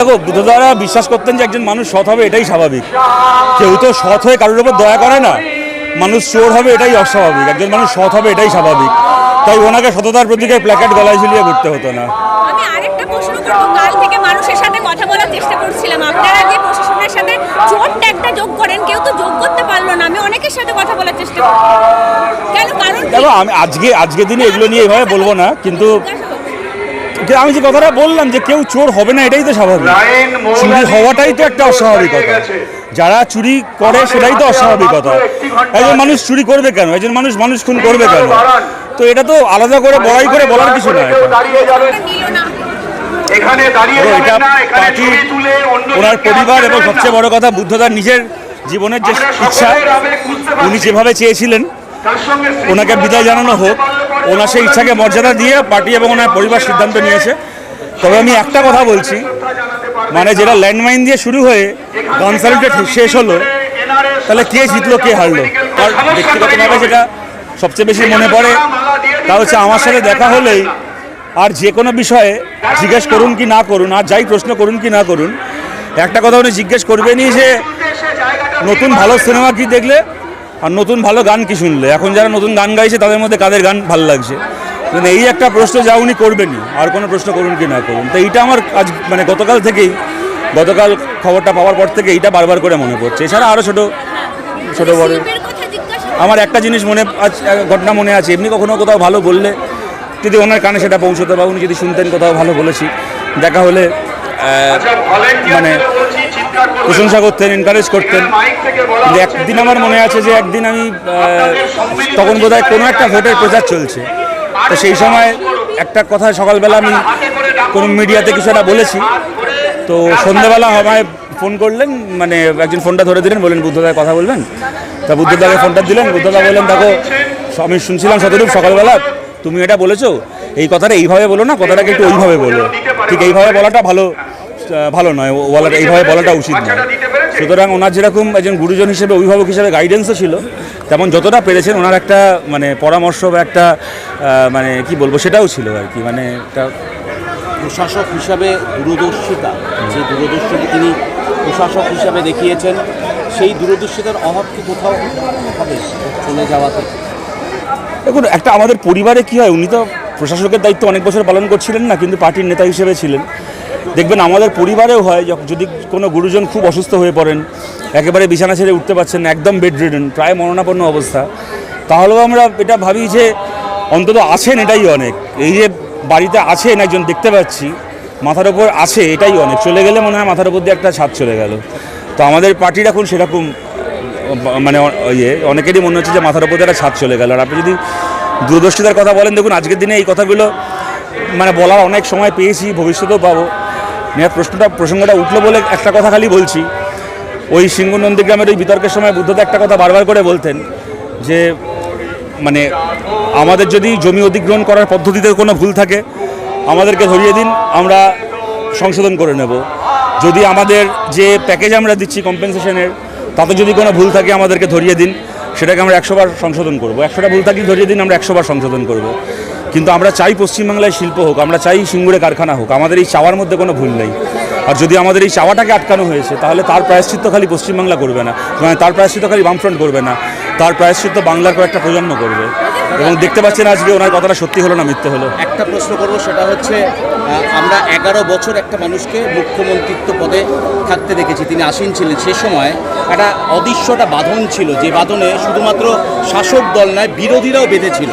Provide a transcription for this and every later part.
দেখো বুদ্ধদারা বিশ্বাস করতেন যে একজন মানুষ সৎ হবে এটাই স্বাভাবিক। কেউ তো সৎ হয়ে কারোর উপর দয়া করে না। মানুষ চোর হবে এটাই অস্বাভাবিক। একজন মানুষ সৎ হবে এটাই স্বাভাবিক। তাই ওনাকে সততার প্রতীকে প্ল্যাকার্ড গলায় ঝুলিয়ে ঘুরতে হতো না। আমি আরেকটা প্রশ্ন করব। কাল থেকে মানুষের সাথে কথা বলার চেষ্টা করছিলাম। আপনারা যে প্রশাসনের সাথে জোট একটা যোগ করেন। কেউ তো যোগ করতে পারল না। আমি অনেকের সাথে কথা বলার চেষ্টা করি কেন? কারণ দেখো আমি আজকে আজকে দিনে এগুলো নিয়ে এভাবে বলব না কিন্তু আমি যে কথাটা বললাম যে কেউ চোর হবে না এটাই তো স্বাভাবিক। চুরি হওয়াটাই তো একটা অস্বাভাবিকতা। যারা চুরি করে সেটাই তো অস্বাভাবিকতা। একজন মানুষ চুরি করবে কেন? একজন মানুষ মানুষ খুন করবে কেন? তো এটা তো আলাদা করে বড়াই করে বলার কিছু না। এখানে দাঁড়িয়ে এটা পার্টি ওনার পরিবার এবং সবচেয়ে বড় কথা বুদ্ধদার নিজের জীবনের যে ইচ্ছা। উনি যেভাবে চেয়েছিলেন ওনাকে বিদায় জানানো হোক। ওনার সেই ইচ্ছাকে মর্যাদা দিয়ে পার্টি এবং ওনার পরিবার সিদ্ধান্ত নিয়েছে। তবে আমি একটা কথা বলছি মানে যেটা ল্যান্ডমাইন দিয়ে শুরু হয়ে গান শেষ হলো, তাহলে কে জিতলো, কে হারলো? আর ব্যক্তিগতভাবে যেটা সবচেয়ে বেশি মনে পড়ে। তা হচ্ছে আমার সাথে দেখা হলেই আর যে কোনো বিষয়ে জিজ্ঞেস করুন কি না করুন, আর যাই প্রশ্ন করুন কি না করুন, একটা কথা উনি জিজ্ঞেস করবেনই যে, নতুন ভালো সিনেমা কি দেখলে? আর নতুন ভালো গান কি শুনলে? এখন যারা নতুন গান গাইছে তাদের মধ্যে কাদের গান ভালো লাগছে? মানে এই একটা প্রশ্ন যা উনি করবেনই আর কোনো প্রশ্ন করুন কি না করুন। তো এইটা আমার আজ মানে গতকাল থেকেই গতকাল খবরটা পাওয়ার পর থেকে এইটা বারবার করে মনে পড়ছে। এছাড়া আরও ছোটো ছোটো বড়। কথা জিজ্ঞাসা আমার একটা জিনিস মনে আজ এক ঘটনা মনে আছে। এমনি কখনো কোথাও ভালো বললে যদি ওনার কানে সেটা পৌঁছতে বা উনি যদি শুনতেন কোথাও ভালো বলেছি। দেখা হলে মানে প্রশংসা করতেন এনকারেজ করতেন। কিন্তু একদিন আমার মনে আছে যে একদিন আমি তখন বোধহয় কোনো একটা ভোটের প্রচার চলছে। তো সেই সময় একটা কথা সকালবেলা আমি কোনো মিডিয়াতে কিছু একটা বলেছি। তো সন্ধ্যেবেলা আমায় ফোন করলেন মানে একজন ফোনটা ধরে দিলেন বললেন বুদ্ধদায় কথা বলবেন? তা বুদ্ধদাকে ফোনটা দিলেন বুদ্ধদা বললেন দেখো আমি শুনছিলাম শতরূপ সকালবেলা তুমি এটা বলেছ এই কথাটা এইভাবে বলো না কথাটাকে একটু ওইভাবে বলো। ঠিক এইভাবে বলাটা ভালো। ভালো নয় ও বলাটা এইভাবে বলাটা উচিত নয়। সুতরাং ওনার যেরকম একজন গুরুজন হিসেবে অভিভাবক হিসেবে গাইডেন্সও ছিল তেমন যতটা পেরেছেন ওনার একটা মানে পরামর্শ বা একটা মানে কি বলব সেটাও ছিল আর কি মানে একটা প্রশাসক হিসাবে দূরদর্শিতা যে দূরদর্শিতা তিনি প্রশাসক হিসাবে দেখিয়েছেন সেই দূরদর্শিতার অভাব কি কোথাও হবে চলে যাওয়াতে? দেখুন একটা আমাদের পরিবারে কি হয় উনি তো প্রশাসকের দায়িত্ব অনেক বছর পালন করছিলেন না কিন্তু পার্টির নেতা হিসেবে ছিলেন। দেখবেন আমাদের পরিবারেও হয় যদি কোনো গুরুজন খুব অসুস্থ হয়ে পড়েন, একেবারে বিছানা ছেড়ে উঠতে পারছেন একদম বেড রিডেন প্রায় মরণাপন্ন অবস্থা, তাহলেও আমরা এটা ভাবি যে অন্তত আছেন এটাই অনেক। এই যে বাড়িতে আছেন একজন, দেখতে পাচ্ছি, মাথার ওপর আছে এটাই অনেক। চলে গেলে মনে হয় মাথার ওপর দিয়ে একটা ছাদ চলে গেল। তো আমাদের পার্টির এখন সেরকম মানে ইয়ে অনেকেরই মনে হচ্ছে যে মাথার উপর দিয়ে একটা ছাদ চলে গেল। আর আপনি যদি দূরদর্শিতার কথা বলেন, দেখুন, আজকের দিনে এই কথাগুলো মানে বলার অনেক সময় পেয়েছি, ভবিষ্যতেও পাবো। নিয়ে প্রশ্নটা, প্রসঙ্গটা উঠল বলে একটা কথা খালি বলছি। ওই সিংহ নন্দীগ্রামের ওই বিতর্কের সময় বুদ্ধদা একটা কথা বারবার করে বলতেন যে মানে আমাদের যদি জমি অধিগ্রহণ করার পদ্ধতিতে কোনো ভুল থাকে, আমাদেরকে ধরিয়ে দিন, আমরা সংশোধন করে নেব। যদি আমাদের যে প্যাকেজ আমরা দিচ্ছি কম্পেনসেশনের তাতে যদি কোনো ভুল থাকে, আমাদেরকে ধরিয়ে দিন, সেটাকে আমরা একশোবার সংশোধন করব। একশোটা ভুল থাকলে ধরিয়ে দিন, আমরা একশোবার সংশোধন করব। কিন্তু আমরা চাই পশ্চিমবাংলায় শিল্প হোক, আমরা চাই সিঙ্গুরে কারখানা হোক, আমাদের এই চাওয়ার মধ্যে কোনো ভুল নেই। আর যদি আমাদের এই চাওয়াটাকে আটকানো হয়েছে, তাহলে তার প্রায়শ্চিত্ত খালি পশ্চিমবাংলা করবে না মানে তার প্রায়শ্চিত্ত খালি বামফ্রন্ট করবে না, তার প্রায়শ্চিত্ত বাংলার কয়েকটা প্রজন্ম করবে। এবং দেখতে পাচ্ছেন আজকে ওনার কথাটা সত্যি হলো না মিথ্যে হলো? একটা প্রশ্ন করব, সেটা হচ্ছে আমরা এগারো বছর একটা মানুষকে মুখ্যমন্ত্রিত্ব পদে থাকতে দেখেছি, তিনি আসীন ছিলেন। সে সময় একটা অদৃশ্যটা বাঁধন ছিল, যে বাঁধনে শুধুমাত্র শাসক দল নয়, বিরোধীরাও বেঁধেছিল।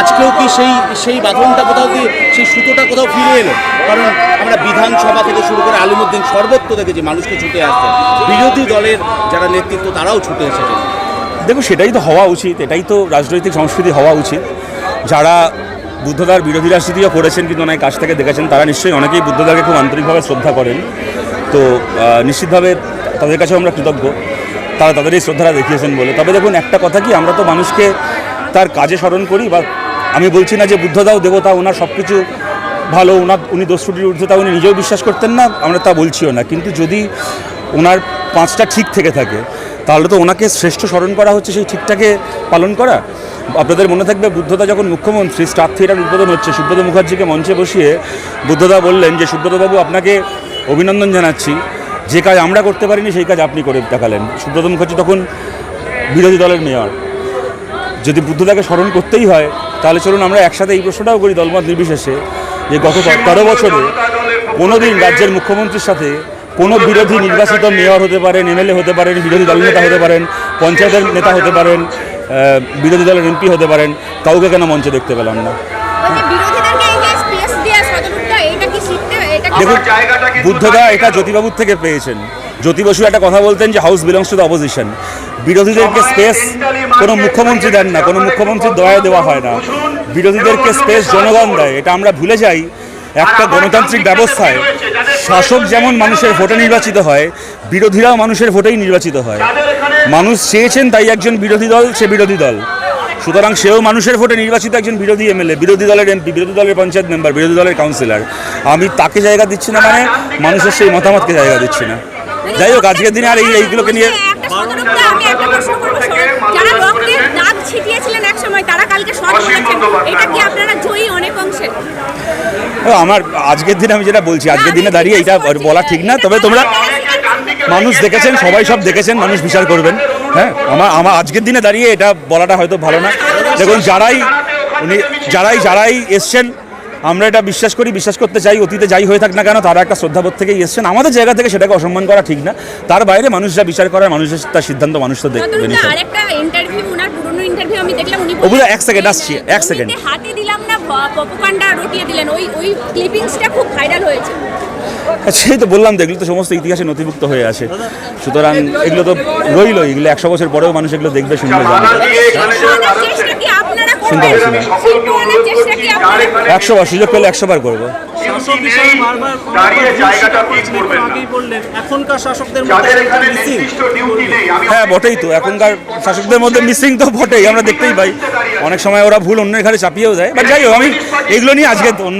আজকেও কি সেই সেই বাঁধনটা কোথাও কি, সেই সুতোটা কোথাও ফিরে এলো? কারণ আমরা বিধানসভা থেকে শুরু করে আলিমুদ্দিন সর্বত্র দেখেছি মানুষকে ছুটে আসতে বিরোধী দলের যারা নেতৃত্ব, তারাও ছুটে এসেছে। দেখো সেটাই তো হওয়া উচিত, এটাই তো রাজনৈতিক সংস্কৃতি হওয়া উচিত। যারা বুদ্ধদার বিরোধী রাজনীতিও করেছেন, কিন্তু অনেক কাছ থেকে দেখেছেন, তারা নিশ্চয়ই অনেকেই বুদ্ধদাকে খুব আন্তরিকভাবে শ্রদ্ধা করেন। তো নিশ্চিতভাবে তাদের কাছেও আমরা কৃতজ্ঞ। তারা তাদের এই শ্রদ্ধাটা দেখিয়েছেন বলে। তবে দেখুন, একটা কথা কি, আমরা তো মানুষকে তার কাজে স্মরণ করি বা আমি বলছি না যে বুদ্ধদাও দেবতা, ওনার সব কিছু ভালো, ওনার, উনি দোষ ত্রুটির ঊর্ধ্বে, তা উনি নিজেও বিশ্বাস করতেন না, আমরা তা বলছিও না। কিন্তু যদি ওনার পাঁচটা ঠিক থেকে থাকে, তাহলে তো ওনাকে শ্রেষ্ঠ স্মরণ করা হচ্ছে, সেই ঠিকটাকে পালন করা। আপনাদের মনে থাকবে, বুদ্ধদা যখন মুখ্যমন্ত্রী, স্টার থিয়েটার উদ্বোধন হচ্ছে, সুব্রত মুখার্জিকে মঞ্চে বসিয়ে বুদ্ধদা বললেন যে, সুব্রতবাবু, আপনাকে অভিনন্দন জানাচ্ছি। যে কাজ আমরা করতে পারিনি, সেই কাজ আপনি করে দেখালেন। সুব্রত মুখার্জি তখন বিরোধী দলের মেয়র। যদি বুদ্ধদাকে স্মরণ করতেই হয়, তাহলে চলুন আমরা একসাথে এই প্রশ্নটাও করি দলমত নির্বিশেষে, যে গত তেরো বছরে কোনোদিন রাজ্যের মুখ্যমন্ত্রীর সাথে কোনো বিরোধী নির্বাচিত মেয়র হতে পারেন, এমএলএ হতে পারেন, বিরোধী দল নেতা হতে পারেন, পঞ্চায়েতের নেতা হতে পারেন বিরোধী দলের এমপি হতে পারেন, কাউকে কেন মঞ্চে দেখতে পেলাম না? দেখুন বুদ্ধদা এটা জ্যোতিবাবুর থেকে পেয়েছেন। জ্যোতি বসু একটা কথা বলতেন যে house belongs to the opposition বিরোধীদেরকে space কোনো মুখ্যমন্ত্রী দেন না কোনো মুখ্যমন্ত্রীর দয়া দেওয়া হয় না। বিরোধীদেরকে স্পেস জনগণ দেয় এটা আমরা ভুলে যাই। একটা গণতান্ত্রিক ব্যবস্থায় শাসক যেমন মানুষের ভোটে নির্বাচিত হয় বিরোধীরাও মানুষের ভোটেই নির্বাচিত হয়। মানুষ চেয়েছেন তাই একজন বিরোধী দল সে বিরোধী দল। সুতরাং সেও মানুষের ভোটে নির্বাচিত একজন বিরোধী এমএলএ বিরোধী দলের এমপি বিরোধী দলের পঞ্চায়েত মেম্বার বিরোধী দলের কাউন্সিলর। আমি তাকে জায়গা দিচ্ছি না মানে মানুষের সেই মতামতকে জায়গা দিচ্ছি না। যাই হোক আজকের দিনে আর এই এইগুলোকে নিয়ে আমার আজকের দিনে আমি যেটা বলছি আজকের দিনে দাঁড়িয়ে এটা বলা ঠিক না তবে তোমরা মানুষ দেখেছেন সবাই সব দেখেছেন মানুষ বিচার করবেন। হ্যাঁ আমার আমার আজকের দিনে দাঁড়িয়ে এটা বলাটা হয়তো ভালো না। দেখুন যারাই উনি যারাই যারাই এসছেন আমরা এটা বিশ্বাস করি বিশ্বাস করতে চাই অতীতে যাই হয়ে থাক না কেন তারা একটা শ্রদ্ধাবোধ থেকেই এসছেন। আমাদের জায়গা থেকে সেটাকে অসম্মান করা ঠিক না। তার বাইরে মানুষ যা বিচার করার মানুষের তার সিদ্ধান্ত মানুষ তো দেখবে এক second আসছি, এক। জমিতে হাতে দিলাম না রটিয়ে দিলেন। ওই ওই ক্লিপিংসটা খুব ভাইরাল হয়েছে। সেই তো বললাম তো এগুলো তো সমস্ত ইতিহাসে নথিভুক্ত হয়ে আছে। সুতরাং এগুলো তো রইল এগুলো একশো বছর পরেও মানুষ এগুলো দেখবে, শুনবে শুনতে করবেন? একশো বার সুযোগ পেলে একশো বার করব। হ্যাঁ বটেই তো। এখনকার শাসকদের মধ্যে মিসিং তো বটেই, আমরা দেখতেই পাই। অনেক সময় ওরা ভুল অন্যের ঘাড়ে চাপিয়েও দেয়। বা যাই হোক, আমি এগুলো নিয়ে আজকে অন্য